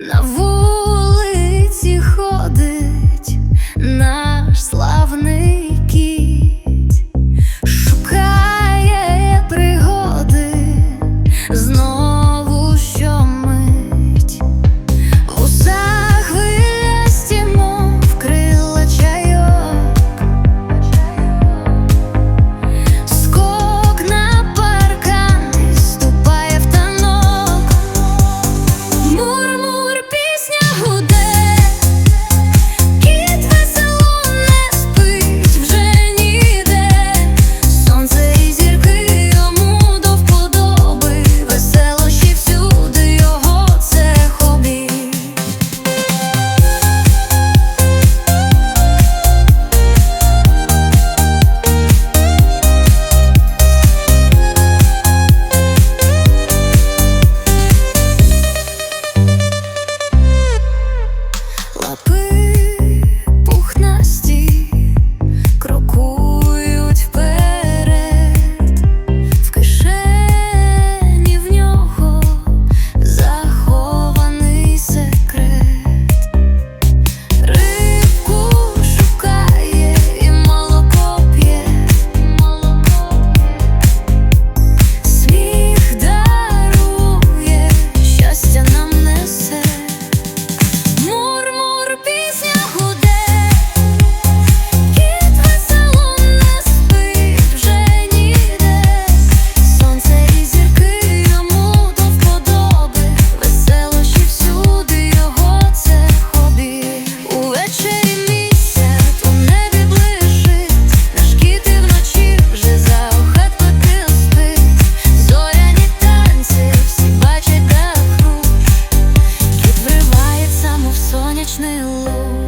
На вулиці ходить наш славний Hello.